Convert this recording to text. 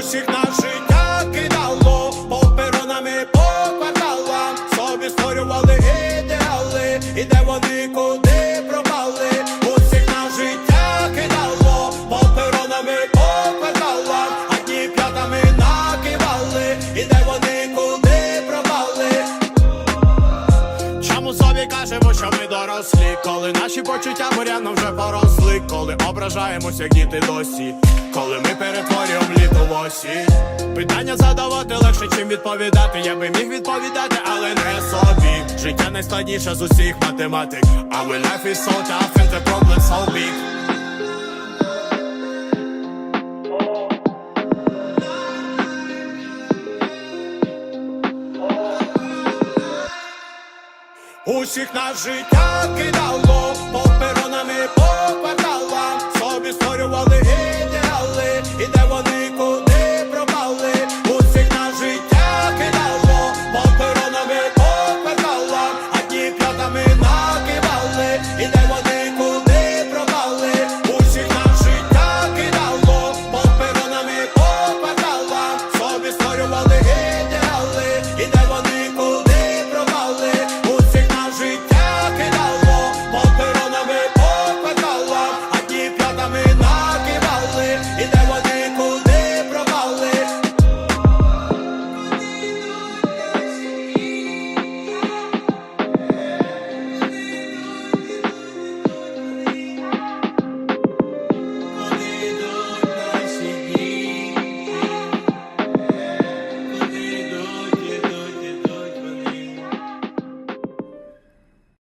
усіх на життя кидало, поперонами по кварталам собі створювали ідеали, і де вони куди пропали, усіх на життя кидало, поперонами по кварталам а ті п'ятами накивали, і де вони куди пропали. Чому собі кажемо, що ми дорослі, коли наші почуття моряно вже поросли, коли ображаємося, як діти досі, коли ми пере літо Питання задавати легше, чим відповідати. Я би міг відповідати, але не собі. Життя найскладніше з усіх математик. Our life is so tough and the problem so big. Усіх на життя кидало